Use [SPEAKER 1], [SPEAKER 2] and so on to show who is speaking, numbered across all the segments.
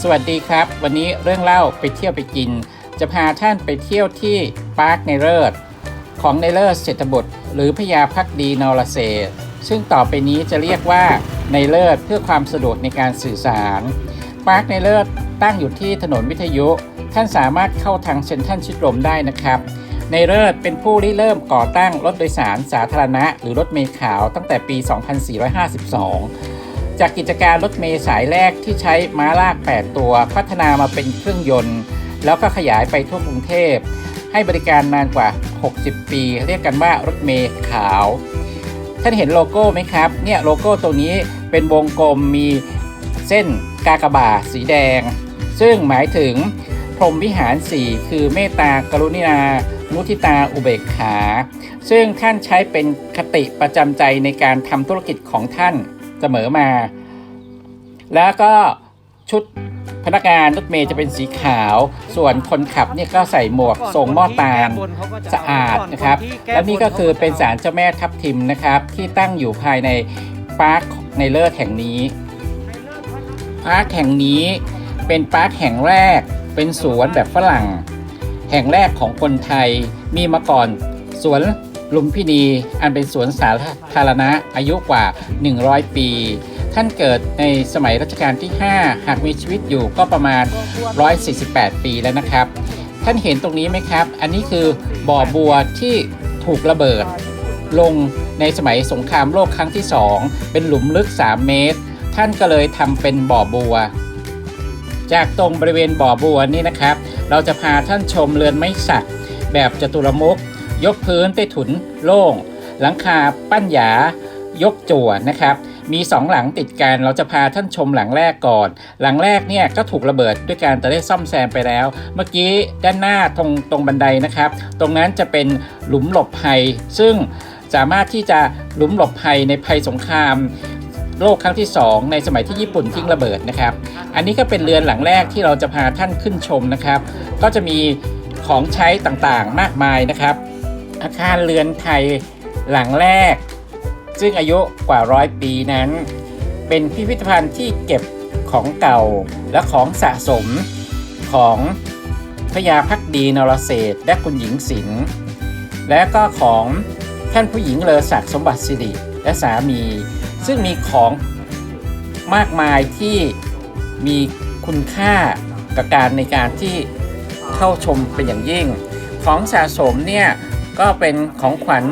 [SPEAKER 1] สวัสดีครับ วันนี้เรื่องเล่าไปเที่ยวไปกิน จะพาท่านไปเที่ยวที่ปาร์คในเลิศของในเลิศเศรษฐบุตร หรือพญาพักดีนรเศรษฐ์ซึ่งต่อไปนี้จะเรียกว่าในเลิศเพื่อความสะดวกในการสื่อสารปาร์คในเลิศตั้งอยู่ที่ถนนวิทยุ ท่านสามารถเข้าทางเซ็นทรัลชิดลมได้นะครับ ในเลิศเป็นผู้ริเริ่มก่อตั้งรถโดยสารสาธารณะ หรือรถเมล์ขาวตั้งแต่ปี 2452 จากกิจการรถเมล์สายแรกที่ใช้ม้าลาก 8 ตัว พัฒนามาเป็นเครื่องยนต์ แล้วก็ขยายไปทั่วกรุงเทพ ให้บริการนานกว่า 60 ปี เรียกกันว่ารถเมล์ขาว ท่านเห็นโลโก้ไหมครับ เนี่ยโลโก้ตัวนี้เป็นวงกลมมีเส้นกากบาทสีแดง ซึ่งหมายถึงพรหมวิหาร 4 คือเมตตากรุณนามุทิตาอุเบกขา ซึ่งท่านใช้เป็นคติประจำใจในการทำธุรกิจของท่าน เสมอมา แล้วก็ชุดพนักงานรถเมย์จะเป็นสีขาว ส่วนคนขับเนี่ยก็ใส่หมวกทรงหม้อตาลสะอาดนะครับ และนี่ก็คือเป็นศาลเจ้าแม่ทับทิมนะครับ ที่ตั้งอยู่ภายในปาร์คในเลิศแห่งนี้ปาร์คแห่งนี้เป็นปาร์คแห่งแรก เป็นสวนแบบฝรั่ง แห่งแรกของคนไทยมีมาก่อนสวน ลุมพินีอันเป็นสวนสาธารณะอายุกว่า 100 ปี ท่านเกิดในสมัยรัชกาลที่ 5 หากมีชีวิตอยู่ก็ประมาณ 148 ปีแล้วนะครับ ท่านเห็นตรงนี้ไหมครับ อันนี้คือบ่อบัวที่ถูกระเบิด ลงในสมัยสงครามโลกครั้งที่ 2 เป็นหลุมลึก 3 เมตร ท่านก็เลยทำเป็นบ่อบัว จากตรงบริเวณบ่อบัวนี่นะครับ เราจะพาท่านชมเรือนไม้สักแบบจตุรมุข ยกพื้นใต้ถุนโล่ง หลังคาปั้นหยายกจั่วนะครับ มีสองหลังติดกัน เราจะพาท่านชมหลังแรกก่อน หลังแรกเนี่ยก็ถูกระเบิดด้วยการแต่ได้ซ่อมแซมไปแล้ว เมื่อกี้ด้านหน้าตรงตรงบันไดนะครับ ตรงนั้นจะเป็นหลุมหลบภัย ซึ่งสามารถที่จะหลุมหลบภัยในภัยสงครามโลกครั้งที่ 2 ในสมัยที่ญี่ปุ่นทิ้งระเบิดนะครับ อันนี้ก็เป็นเรือนหลังแรกที่เราจะพาท่านขึ้นชมนะครับ ก็จะมีของใช้ต่างๆ มากมายนะครับ อาคารเรือนไทยหลังแรก ซึ่งอายุกว่าร้อยปีนั้น เป็นพิพิธภัณฑ์ที่เก็บของเก่าและของสะสมของพญาพักดีนรเศรษฐและคุณหญิงศิลป์และก็ของท่านผู้หญิงเลอศักดิ์สมบัติสิริและสามี ซึ่งมีของมากมายที่มีคุณค่ากับการในการที่เข้าชมเป็นอย่างยิ่ง ของสะสมเนี่ย ก็เป็นของขวัญ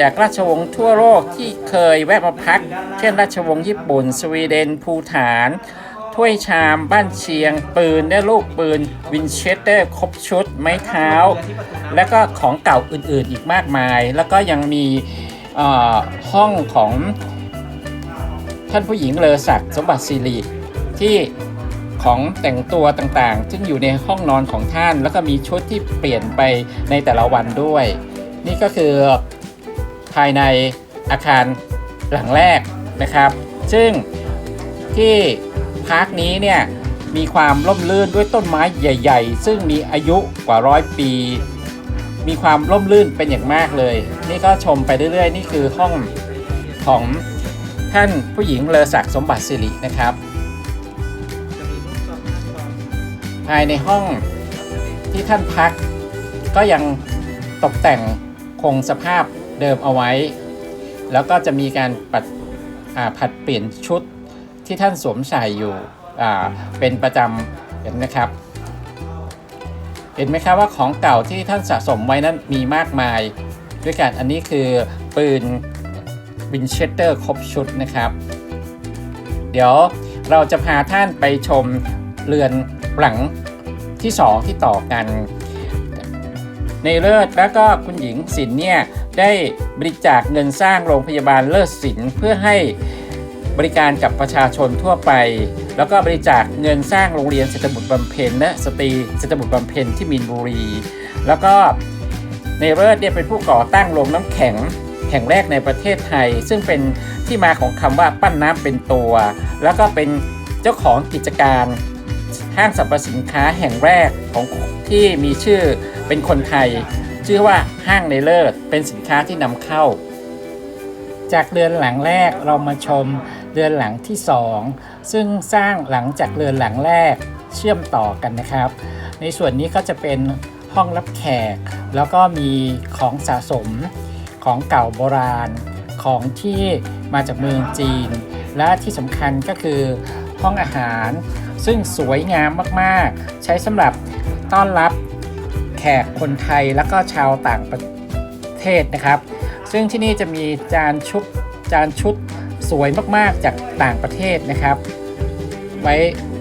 [SPEAKER 1] จากราชวงศ์ทั่วโลกที่เคยแวะมาพัก เช่นราชวงศ์ญี่ปุ่น สวีเดน ภูฐาน ถ้วยชามบ้านเชียง ปืนและลูกปืน วินเชสเตอร์ ครบชุด ไม้เท้า และก็ของเก่าอื่นๆอีกมากมาย แล้วก็ยังมีห้องของท่านผู้หญิงเลอศักดิ์สมบัติสิริที่ ของแต่งตัวต่างๆ ซึ่งอยู่ในห้องนอนของท่าน แล้วก็มีชุดที่เปลี่ยนไปในแต่ละวันด้วย นี่ก็คือภายในอาคารหลังแรกนะครับ ซึ่งที่พาร์คนี้เนี่ยมีความร่มรื่นด้วยต้นไม้ใหญ่ ๆ ซึ่งมีอายุกว่าร้อยปี มีความร่มรื่นเป็นอย่างมากเลย นี่ก็ชมไปเรื่อยๆ นี่คือห้องของท่านผู้หญิงเลอศักดิ์สมบัติสิรินะครับ ภายในห้องที่ท่านพัก ก็ยังตกแต่งคงสภาพเดิมเอาไว้ แล้วก็จะมีการปัดผัดเปลี่ยนชุดที่ท่านสวมใส่อยู่อ่เป็นประจำเห็นนะครับ เห็นไหมครับว่าของเก่าที่ท่านสะสมไว้นั้นมีมากมาย ด้วยกันอันนี้คือปืนวินเชสเตอร์ครบชุดนะครับ เดี๋ยวเราจะพาท่านไปชมเรือน หลังที่2ที่ต่อกัน ในเลิศแล้วก็คุณหญิงศิลเนี่ยได้บริจาคเงินสร้างโรงพยาบาลเลิศศิลเพื่อให้บริการกับประชาชนทั่วไป แล้วก็บริจาคเงินสร้างโรงเรียนเศรษฐบุตรบำเพ็ญและสตรีเศรษฐบุตรบำเพ็ญที่มีนบุรี แล้วก็ในเลิศเนี่ยเป็นผู้ก่อตั้งโรงน้ำแข็งแห่งแรกในประเทศไทย ซึ่งเป็นที่มาของคำว่าปั้นน้ำเป็นตัว แล้วก็เป็นเจ้าของกิจการ ห้างสรรพสินค้าแห่งแรกของที่มีชื่อเป็นคนไทย ชื่อว่าห้างในเลิศเป็นสินค้าที่นำเข้า จากเรือนหลังแรกเรามาชมเรือนหลังที่ 2 ซึ่งสร้างหลังจากเรือนหลังแรกเชื่อมต่อกันนะครับ ในส่วนนี้ก็จะเป็นห้องรับแขก แล้วก็มีของสะสมของเก่าโบราณ ของที่มาจากเมืองจีน และที่สำคัญก็คือห้องอาหาร ซึ่งสวยงามมากๆ ใช้สำหรับต้อนรับแขกคนไทยแล้วก็ชาวต่างประเทศนะครับ ซึ่งที่นี่จะมีจานชุบจานชุดสวยมากๆจากต่างประเทศนะครับ ไว้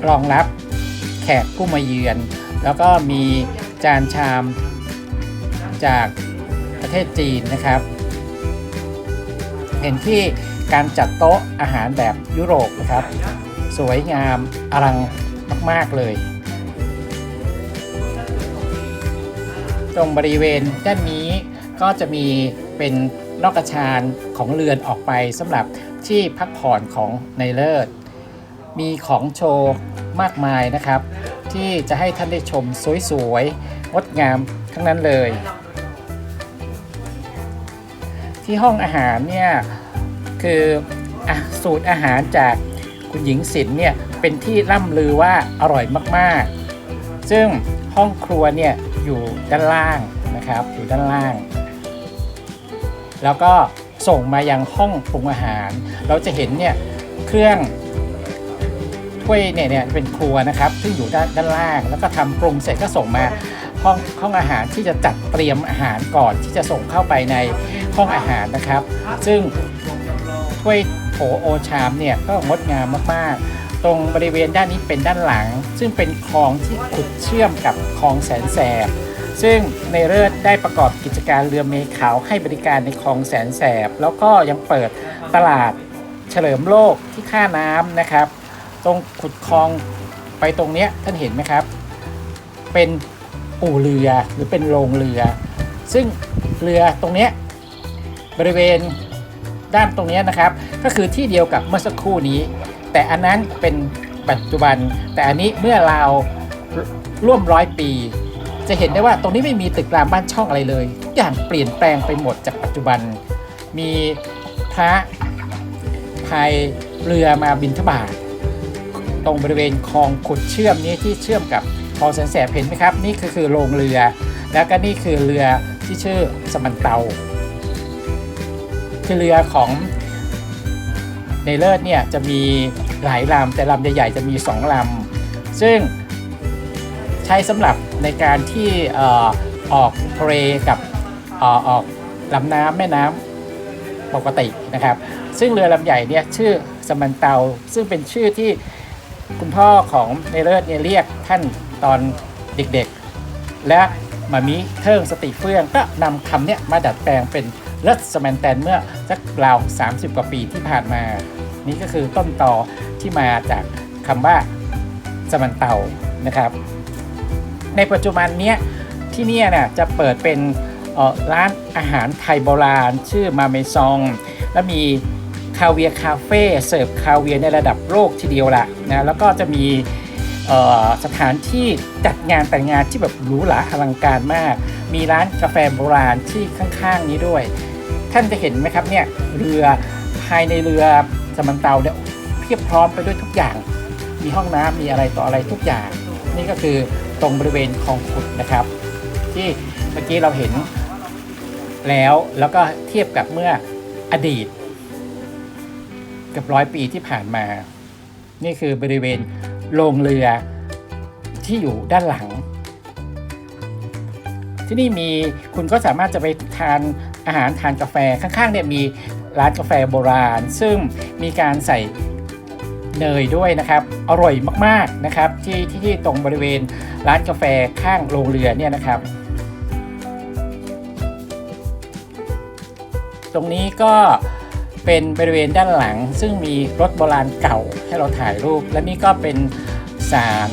[SPEAKER 1] รองรับแขกผู้มาเยือน แล้วก็มีจานชามจากประเทศจีนนะครับ เห็นที่การจัดโต๊ะอาหารแบบยุโรปนะครับ สวยงามอลังมาก ๆ เลย ตรงบริเวณด้านนี้ก็จะมีเป็นนอกกระชานของเรือนออกไปสำหรับที่พักผ่อนของในเลิศ มีของโชว์มากมายนะครับ ที่จะให้ท่านได้ชมสวยๆงดงามทั้งนั้นเลย ที่ห้องอาหารเนี่ยคืออสูตรอาหารจาก คุณหญิงศิลป์เนี่ยเป็นที่ร่ำลือว่าอร่อยมากๆ ซึ่งห้องครัวเนี่ยอยู่ด้านล่างนะครับอยู่ด้านล่าง แล้วก็ส่งมายังห้องปรุงอาหาร เราจะเห็นเนี่ยเครื่องถ้วยเนี่ยเนี่ยเป็นครัวนะครับซึ่งอยู่ด้านด้านล่าง แล้วก็ทำปรุงเสร็จก็ส่งมาห้องห้องอาหารที่จะจัดเตรียมอาหารก่อนที่จะส่งเข้าไปในห้องอาหารนะครับ ซึ่งถ้วย ถโอชามเนี่ยก็งดงามมากๆ ตรงบริเวณด้านนี้เป็นด้านหลัง ซึ่งเป็นคลองที่ขุดเชื่อมกับคลองแสนแสบ ซึ่งในเลิศได้ประกอบกิจการเรือเมขาวให้บริการในคลองแสนแสบ แล้วก็ยังเปิดตลาดเฉลิมโลกที่ท่าน้ำนะครับ ตรงขุดคลองไปตรงเนี้ยท่านเห็นไหมครับ เป็นอู่เรือหรือเป็นโรงเรือ ซึ่งเรือตรงเนี้ยบริเวณ ด้านตรงนี้นะครับ ก็คือที่เดียวกับเมื่อสักครู่นี้ แต่อันนั้นเป็นปัจจุบัน แต่อันนี้เมื่อราวร่วมร้อยปี จะเห็นได้ว่าตรงนี้ไม่มีตึกรามบ้านช่องอะไรเลยทุกอย่างเปลี่ยนแปลงไปหมดจากปัจจุบัน มีพระพายเรือมาบินทบาทตรงบริเวณคลองขุดเชื่อมนี้ที่เชื่อมกับคลองแสนแสบเห็นไหมครับ นี่คือคือโรงเรือ แล้วก็นี่คือเรือที่ชื่อสมันเตา คือเรือของในเลิศเนี่ยจะมีหลายลำแต่ลำใหญ่ๆจะมีสองลำซึ่งใช้สำหรับในการที่ออออกทะเลกับออออกลำน้ำแม่น้ำปกตินะครับ ซึ่งเรือลำใหญ่เนี่ยชื่อสมันเตาซึ่งเป็นชื่อที่คุณพ่อของในเลิศเนี่ยเรียกท่านตอนเด็กๆ และมามิเทิงสติเฟื่องก็นำคำเนี้ยมาดัดแปลงเป็น เลิศสแมนแตนเมื่อสักราว 30 กว่าปีที่ผ่านมา นี่ก็คือต้นตอที่มาจากคำว่าสมันเตานะครับ ในปัจจุบันเนี้ยที่นี่นี่ยจะเปิดเป็นร้านอาหารไทยโบราณ ชื่อมาเมซอง แล้วมีคาเวียคาเฟ่เสิร์ฟคาเวียในระดับโลกทีเดียวละนะแล้วก็จะมีสถานที่จัดงานแต่งงานที่แบบหรูหราอลังการมาก มีร้านกาแฟโบราณที่ข้างๆนี้ด้วย ท่านจะเห็นไหมครับเนี่ยเรือภายในเรือสมันเตาเนี่ยเพียบพร้อมไปด้วยทุกอย่าง มีห้องน้ำมีอะไรต่ออะไรทุกอย่าง นี่ก็คือตรงบริเวณคลองขุดนะครับ ที่เมื่อกี้เราเห็นแล้วแล้วก็เทียบกับเมื่ออดีตกับร้อยปีที่ผ่านมา นี่คือบริเวณโรงเรือที่อยู่ด้านหลัง ที่นี่มีคุณก็สามารถจะไปทาน อาหารทานกาแฟข้างๆเนี่ยมีร้านกาแฟโบราณ ซึ่งมีการใส่เนยด้วยนะครับอร่อยมากๆนะครับที่ที่ที่ตรงบริเวณร้านกาแฟข้างโรงเรือเนี่ยนะครับ ตรงนี้ก็เป็นบริเวณด้านหลัง ซึ่งมีรถโบราณเก่าให้เราถ่ายรูป และนี่ก็เป็นศาล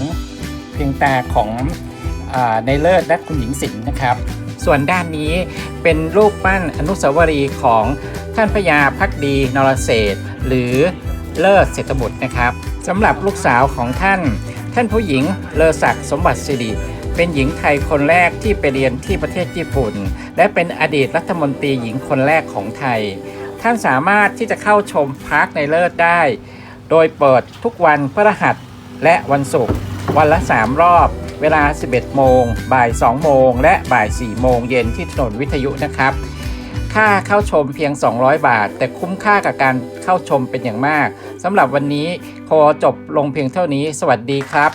[SPEAKER 1] เพียงตาของอาในเลิศและคุณหญิงสินนะครับ ส่วนด้านนี้เป็นรูปปั้นอนุสาวรีย์ของท่านพญาพักดีนรเศษหรือเลิศเศรษฐบุตรนะครับสำหรับลูกสาวของท่าน ท่านผู้หญิงเลอศักดิ์สมบัติสิริเป็นหญิงไทยคนแรกที่ไปเรียนที่ประเทศญี่ปุ่น และเป็นอดีตรัฐมนตรีหญิงคนแรกของไทย ท่านสามารถที่จะเข้าชมพาร์คในเลิศได้ โดยเปิดทุกวันพฤหัสและวันศุกร์วันละ 3 รอบ เวลา 11 โมง บ่าย 2 โมง และบ่าย 4 โมงเย็นที่ถนนวิทยุนะครับ ค่าเข้าชมเพียง 200 บาท แต่คุ้มค่ากับการเข้าชมเป็นอย่างมากสำหรับวันนี้ขอจบลงเพียงเท่านี้ สวัสดีครับ